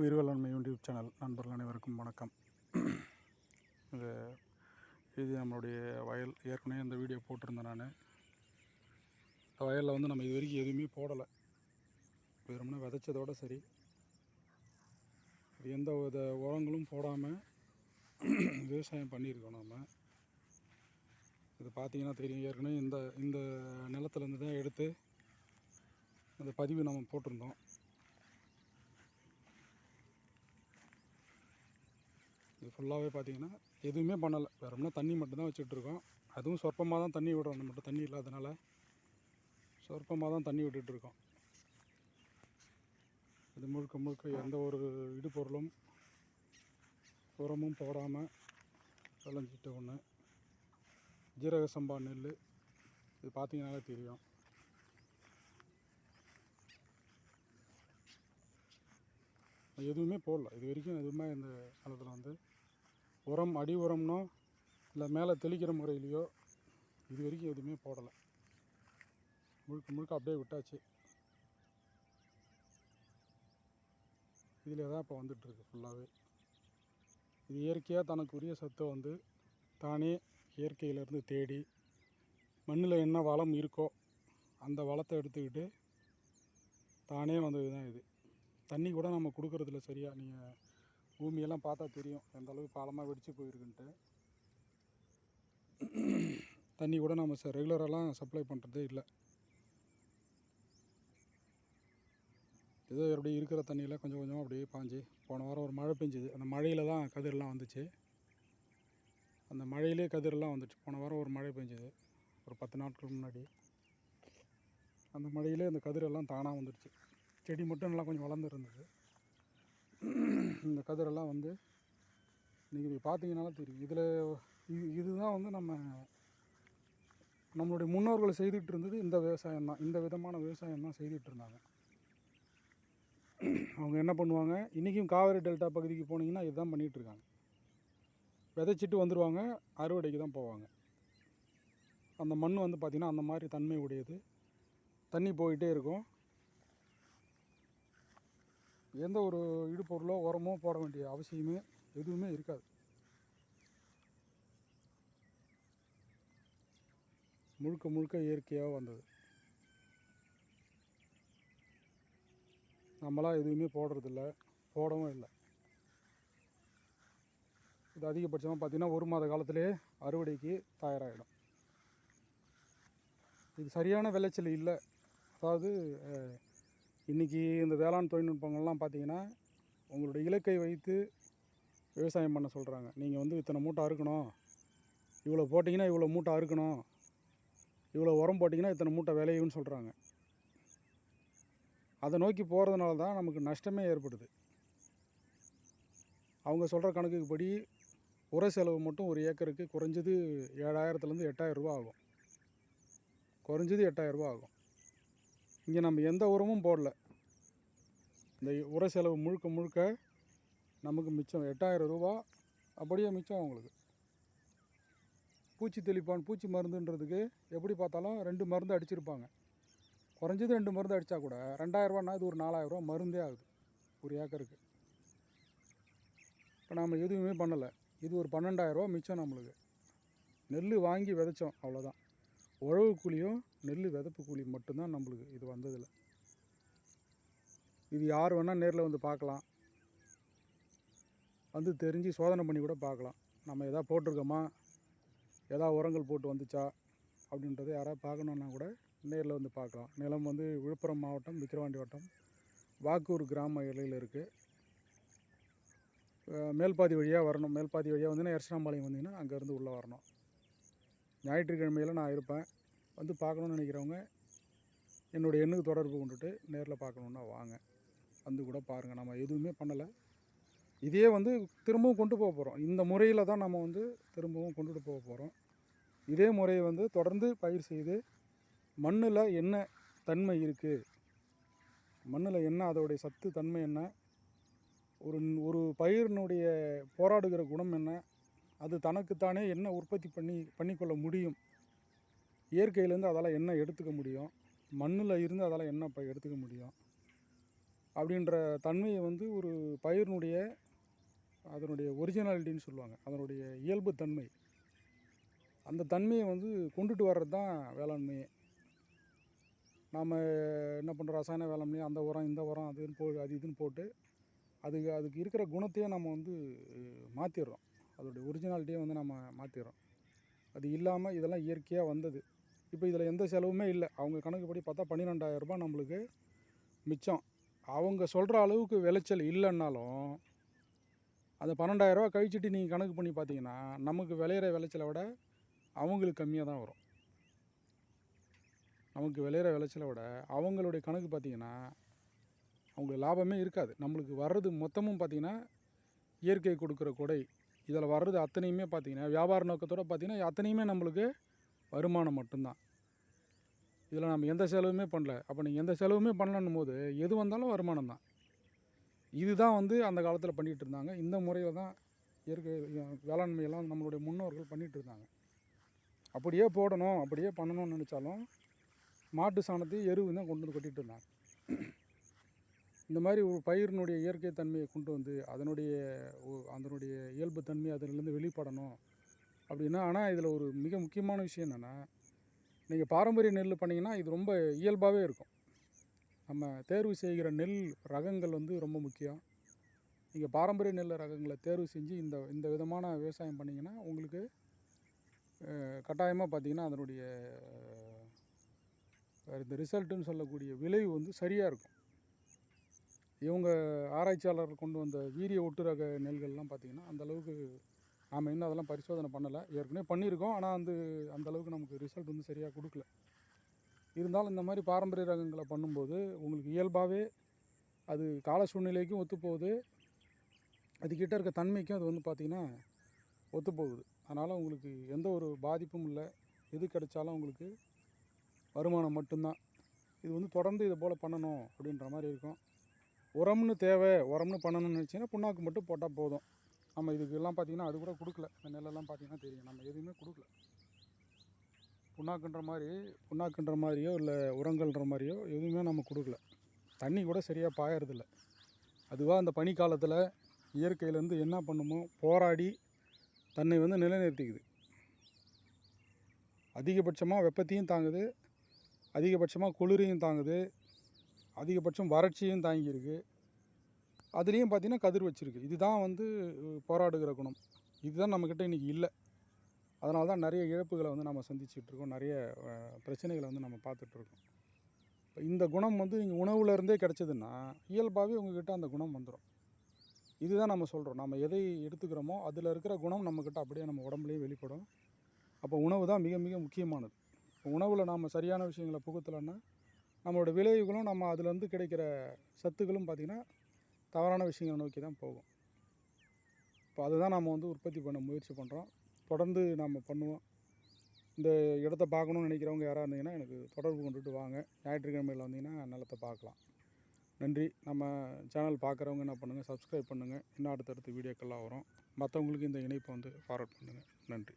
உயிர் வேளாண்மை YouTube channel நண்பர்கள் அனைவருக்கும் வணக்கம். இது இது நம்மளுடைய வயல். ஏற்கனவே இந்த வீடியோ போட்டிருந்தேன் நான். இந்த வயலில் வந்து நம்ம இது வரைக்கும் எதுவுமே போடலை. வெறும்னா விதைச்சதோட சரி. எந்த வித உரங்களும் போடாமல் விவசாயம் பண்ணியிருக்கோம் நம்ம இது பார்த்தீங்கன்னா தெரியும். ஏற்கனவே இந்த இந்த நிலத்துலேருந்து தான் எடுத்து அந்த பதிவு நம்ம போட்டிருந்தோம். இது ஃபுல்லாகவே பார்த்தீங்கன்னா எதுவுமே பண்ணலை. வெறும்னா தண்ணி மட்டும்தான் வச்சுட்ருக்கோம் அதுவும் சொற்பமாக தான் தண்ணி விடுறோம். அந்த மட்டும் தண்ணி இல்லாதனால சொற்பமாக தான் தண்ணி விட்டுட்ருக்கோம் இது முழுக்க முழுக்க எந்த ஒரு இடுபொருளும் உரமும் போடாமல் விளைஞ்சிட்டு ஒன்று ஜீரக சம்பா நெல் இது பார்த்தீங்கன்னாலே தெரியும். எதுவுமே போடல. இது வரைக்கும் எதுவுமே இந்த காலத்தில் வந்து உரம் அடி உரம்னோ இல்லை மேலே தெளிக்கிற முறையிலையோ இது வரைக்கும் எதுவுமே போடலை. முழுக்க முழுக்க அப்படியே விட்டாச்சு. இதில் தான் இப்போ வந்துட்டுருக்கு ஃபுல்லாகவே இது இயற்கையாக தனக்குரிய சத்தை வந்து தானே இயற்கையிலேருந்து தேடி மண்ணில் என்ன வளம் இருக்கோ அந்த வளத்தை எடுத்துக்கிட்டு தானே வந்தது தான் இது. தண்ணி கூட நம்ம கொடுக்குறதில்ல சரியாக நீங்கள் பூமியெல்லாம் பார்த்தா தெரியும். எந்த அளவுக்கு பாலமாக வெடிச்சு போயிருக்குன்ட்டு. தண்ணி கூட நம்ம ச ரெகுலரெல்லாம் சப்ளை பண்ணுறதே இல்லை. ஏதோ அப்படியே இருக்கிற தண்ணியில் கொஞ்சம் கொஞ்சமாக அப்படியே பாஞ்சு போன வாரம் ஒரு மழை பெஞ்சுது. அந்த மழையில் தான் கதிரெலாம் வந்துச்சு. அந்த மழையிலே கதிரெலாம் வந்துச்சு. போன வாரம் ஒரு மழை பெஞ்சுது. ஒரு பத்து நாட்களுக்கு முன்னாடி. அந்த மழையிலே அந்த கதிரெல்லாம் தானாக வந்துடுச்சு செடி மட்டும் நல்லா கொஞ்சம் வளர்ந்து இருந்தது இந்த கதிரெல்லாம் வந்து நீங்கள் பார்த்தீங்கனாலும் தெரியும். இதில் இது இதுதான் வந்து நம்ம நம்மளுடைய முன்னோர்கள் செய்துட்டு இருந்தது இந்த விவசாயம் தான். இந்த விதமான விவசாயம் தான் செய்துட்டு இருந்தாங்க அவங்க என்ன பண்ணுவாங்க இன்றைக்கும் காவேரி டெல்டா பகுதிக்கு போனீங்கன்னா இதுதான் பண்ணிகிட்டு இருக்காங்க விதைச்சிட்டு வந்துடுவாங்க அறுவடைக்கு தான் போவாங்க. அந்த மண் வந்து பார்த்திங்கன்னா அந்த மாதிரி தன்மை உடையது. தண்ணி போயிட்டே இருக்கும். எந்த ஒரு இடுபொருளோ உரமோ போட வேண்டிய அவசியமே எதுவுமே இருக்காது. முழுக்க முழுக்க இயற்கையாக வந்தது. நம்மளாம் எதுவுமே போடுறதில்ல போடவும் இல்லை. இது அதிகபட்சமாக பார்த்திங்கன்னா ஒரு மாத காலத்திலே அறுவடைக்கு தயாராகிடும் இது சரியான விளைச்சல் இல்லை. அதாவது இன்றைக்கி இந்த வேளாண் தொழில்நுட்பங்கள்லாம் பார்த்தீங்கன்னா உங்களுடைய இலக்கை வைத்து விவசாயம் பண்ண சொல்கிறாங்க நீங்கள் வந்து இத்தனை மூட்டை அறுக்கணும். இவ்வளோ போட்டிங்கன்னா இவ்வளோ மூட்டை அறுக்கணும். இவ்வளோ உரம் போட்டிங்கன்னா இத்தனை மூட்டை விளையும்னு சொல்கிறாங்க அதை நோக்கி போகிறதுனால தான் நமக்கு நஷ்டமே ஏற்படுது. அவங்க சொல்கிற கணக்குக்கு படி உர செலவு மட்டும் ஒரு ஏக்கருக்கு குறைஞ்சது ஏழாயிரத்துலேருந்து எட்டாயிரம் ரூபா ஆகும். குறைஞ்சது எட்டாயிரம் ரூபா ஆகும். இங்கே நம்ம எந்த உரமும் போடல. இந்த உர செலவு முழுக்க முழுக்க நமக்கு மிச்சம் எட்டாயிரம் ரூபா அப்படியே மிச்சம் அவங்களுக்கு பூச்சி தெளிப்பான் பூச்சி மருந்துன்றதுக்கு எப்படி பார்த்தாலும் ரெண்டு மருந்து அடிச்சிருப்பாங்க. குறைஞ்சது ரெண்டு மருந்து அடித்தா கூட ரெண்டாயிரரூவானா இது ஒரு நாலாயிரரூவா மருந்தே ஆகுது ஒரு ஏக்கருக்கு. இப்போ நாம் எதுவுமே பண்ணலை இது ஒரு பன்னெண்டாயிரரூவா மிச்சம் நம்மளுக்கு. நெல் வாங்கி விதைச்சோம் அவ்வளோதான் உழவு கூலியும் நெல் விதப்பு கூலி மட்டும்தான் நம்மளுக்கு இது வந்ததில்லை. இது யார் வேணால் நேரில் வந்து பார்க்கலாம். வந்து தெரிஞ்சு சோதனை பண்ணி கூட பார்க்கலாம். நம்ம எதா போட்டிருக்கோமா? எதா உரங்கள் போட்டு வந்துச்சா? அப்படின்றத யாராவது பார்க்கணுன்னா கூட நேரில் வந்து பார்க்கலாம். நிலம் வந்து விழுப்புரம் மாவட்டம் விக்கிரவாண்டி வட்டம் வாக்கூர் கிராம எல்லையில் இருக்குது மேல்பாதி வழியாக வரணும். மேல்பாதி வழியாக வந்தீங்கன்னா எர்சனாம்பாளையம் வந்தீங்கன்னா அங்கேருந்து உள்ளே வரணும். ஞாயிற்றுக்கிழமையில் நான் இருப்பேன். வந்து பார்க்கணுன்னு நினைக்கிறவங்க என்னுடைய எண்ணுக்கு தொடர்பு கொண்டுட்டு நேரில் பார்க்கணுன்னா வாங்க. வந்து கூட பாருங்கள் நம்ம எதுவுமே பண்ணலை. இதே வந்து திரும்பவும் கொண்டு போக போகிறோம் இந்த முறையில் தான் நம்ம வந்து திரும்பவும் கொண்டுட்டு போக போகிறோம் இதே முறையை வந்து தொடர்ந்து பயிர் செய்து மண்ணில் என்ன தன்மை இருக்குது மண்ணில் என்ன அதோடைய சத்து தன்மை என்ன? ஒரு ஒரு பயிரினுடைய போராடுகிற குணம் என்ன? அது தனக்குத்தானே என்ன உற்பத்தி பண்ணி பண்ணிக்கொள்ள முடியும்? இயற்கையிலேருந்து அதால் என்ன எடுத்துக்க முடியும்? மண்ணில் இருந்து அதால் என்ன இப்போ எடுத்துக்க முடியும்? அப்படின்ற தன்மையை வந்து ஒரு பயிரினுடைய அதனுடைய ஒரிஜினாலிட்டின்னு சொல்லுவாங்க. அதனுடைய இயல்பு தன்மை. அந்த தன்மையை வந்து கொண்டுட்டு வர்றது தான் வேளாண்மையே நாம் என்ன பண்ணுறோம் ரசாயன வேளாண்மை அந்த உரம் இந்த உரம் அதுன்னு போ அது இதுன்னு போட்டு அதுக்கு அதுக்கு இருக்கிற குணத்தையே நம்ம வந்து மாற்றிடுறோம் அதோடைய ஒரிஜினாலிட்டியை வந்து நம்ம மாற்றிடுறோம் அது இல்லாமல் இதெல்லாம் இயற்கையாக வந்தது. இப்போ இதில் எந்த செலவுமே இல்லை. அவங்க கணக்குப்படி பார்த்தா பன்னிரெண்டாயிரரூபா நம்மளுக்கு மிச்சம். அவங்க சொல்கிற அளவுக்கு விளைச்சல் இல்லைன்னாலும் அந்த பன்னெண்டாயிரரூவா கழிச்சிட்டு நீங்கள் கணக்கு பண்ணி பார்த்தீங்கன்னா நமக்கு விளையிற விளைச்சலை விட அவங்களுக்கு கம்மியாக தான் வரும். நமக்கு விளையிற விளைச்சலை விட அவங்களுடைய கணக்கு பார்த்தீங்கன்னா அவங்களுக்கு லாபமே இருக்காது. நம்மளுக்கு வர்றது மொத்தமும் பார்த்தீங்கன்னா இயற்கை கொடுக்குற கொடை. இதில் வர்றது அத்தனையுமே பார்த்தீங்கன்னா வியாபார நோக்கத்தோட பார்த்தீங்கன்னா அத்தனையுமே நம்மளுக்கு வருமானம் மட்டும்தான். இதில் நம்ம எந்த செலவுமே பண்ணல. அப்போ நீங்கள் எந்த செலவுமே பண்ணலன்னும் போது எது வந்தாலும் வருமானம் தான். இதுதான் வந்து அந்த காலத்தில் பண்ணிகிட்டு இருந்தாங்க. இந்த முறையில் தான் இயற்கை வேளாண்மையெல்லாம் நம்மளுடைய முன்னோர்கள் பண்ணிகிட்டு இருந்தாங்க. அப்படியே போடணும் அப்படியே பண்ணணும்னு நினச்சாலும் மாட்டு சாணத்தையும் எருவு தான் கொண்டு வந்து கொட்டிகிட்டு இருந்தாங்க. இந்த மாதிரி ஒரு பயிரினுடைய இயற்கை தன்மையை கொண்டு வந்து அதனுடைய அதனுடைய இயல்பு தன்மை அதிலிருந்து வெளிப்படணும் அப்படின்னா ஆனால் இதில் ஒரு மிக முக்கியமான விஷயம் என்னென்னா நீங்கள் பாரம்பரிய நெல் பண்ணிங்கன்னா இது ரொம்ப இயல்பாகவே இருக்கும். நம்ம தேர்வு செய்கிற நெல் ரகங்கள் வந்து ரொம்ப முக்கியம். நீங்கள் பாரம்பரிய நெல் ரகங்களை தேர்வு செஞ்சு இந்த இந்த விதமான விவசாயம் பண்ணிங்கன்னா உங்களுக்கு கட்டாயமாக பார்த்தீங்கன்னா அதனுடைய இந்த ரிசல்ட்டுன்னு சொல்லக்கூடிய விளைவு வந்து சரியாக இருக்கும். இவங்க ஆராய்ச்சியாளர்கள் கொண்டு வந்த வீரிய ஒட்டு ரக நெல்கள்லாம் பார்த்திங்கன்னா அந்தளவுக்கு நாம் இன்னும் அதெல்லாம் பரிசோதனை பண்ணலை. ஏற்கனவே பண்ணியிருக்கோம். ஆனால் வந்து அந்தளவுக்கு நமக்கு ரிசல்ட் வந்து சரியாக கொடுக்கல. இருந்தாலும் இந்த மாதிரி பாரம்பரிய ரகங்களை பண்ணும்போது உங்களுக்கு இயல்பாகவே அது கால சூழ்நிலைக்கும் ஒத்துப்போகுது அதுக்கிட்ட இருக்க தன்மைக்கும் அது வந்து பார்த்திங்கன்னா ஒத்துப்போகுது அதனால் உங்களுக்கு எந்த ஒரு பாதிப்பும் இல்லை. எது கிடைச்சாலும் உங்களுக்கு வருமானம் மட்டும்தான். இது வந்து தொடர்ந்து இதை போல் பண்ணணும் அப்படின்ற மாதிரி இருக்கும். உரம்னு தேவை. உரம்னு பண்ணணும்னு நினச்சிங்கன்னா புண்ணாக்கு மட்டும் போட்டால் போதும். நம்ம இதுக்கெல்லாம் பார்த்தீங்கன்னா அது கூட கொடுக்கல. இந்த நெல்லெல்லாம் பார்த்தீங்கன்னா தெரியும். நம்ம எதுவுமே கொடுக்கல. புண்ணாக்குன்ற மாதிரி புண்ணாக்குன்ற மாதிரியோ இல்லை உரங்கள்ன்ற மாதிரியோ எதுவுமே நம்ம கொடுக்கல. தண்ணி கூட சரியாக பாயறதில்ல. அதுவாக அந்த பனிக்காலத்தில் இயற்கையிலேருந்து என்ன பண்ணுமோ போராடி தன்னை வந்து நிலைநிறுத்திக்குது. அதிகபட்சமாக வெப்பத்தையும் தாங்குது. அதிகபட்சமாக குளிரையும் தாங்குது. அதிகபட்சம் வறட்சியும் தாங்கியிருக்கு. அதுலேயும் பார்த்தீங்கன்னா கதிர் வச்சிருக்கு. இதுதான் வந்து போராடுகிற குணம். இதுதான் நம்மக்கிட்ட இன்றைக்கி இல்லை. அதனால தான் நிறைய இழப்புகளை வந்து நம்ம சந்திச்சுட்ருக்கோம் நிறைய பிரச்சனைகளை வந்து நம்ம பார்த்துட்ருக்கோம் இப்போ இந்த குணம் வந்து நீங்கள் உணவுலேருந்தே கிடச்சதுன்னா இயல்பாகவே உங்ககிட்ட அந்த குணம் வந்துடும் இதுதான் நம்ம சொல்கிறோம் நம்ம எதை எடுத்துக்கிறோமோ அதில் இருக்கிற குணம் நம்மக்கிட்ட அப்படியே நம்ம உடம்புலேயே வெளிப்படும். அப்போ உணவு தான் மிக மிக முக்கியமானது. உணவில் நாம் சரியான விஷயங்களை புகுத்தலைன்னா நம்மளோட விளைவுகளும் நம்ம அதுலேருந்து கிடைக்கிற சத்துக்களும் பார்த்திங்கன்னா தவறான விஷயங்களை நோக்கி தான் போகும். இப்போ அதுதான் நம்ம வந்து உற்பத்தி பண்ண முயற்சி பண்ணுறோம் தொடர்ந்து நம்ம பண்ணுவோம். இந்த இடத்த பார்க்கணும்னு நினைக்கிறவங்க யாராக இருந்தீங்கன்னா எனக்கு தொடர்பு கொண்டுட்டு வாங்க. ஞாயிற்றுக்கிழமையில் வந்தீங்கன்னா நிலத்தை பார்க்கலாம். நன்றி. நம்ம சேனல் பார்க்குறவங்க என்ன பண்ணுங்கள் சப்ஸ்கிரைப் பண்ணுங்கள் இன்னும் அடுத்தடுத்த வீடியோக்கள்லாம் வரும். மற்றவங்களுக்கு இந்த இணைப்பை வந்து ஃபார்வர்ட் பண்ணுங்கள் நன்றி.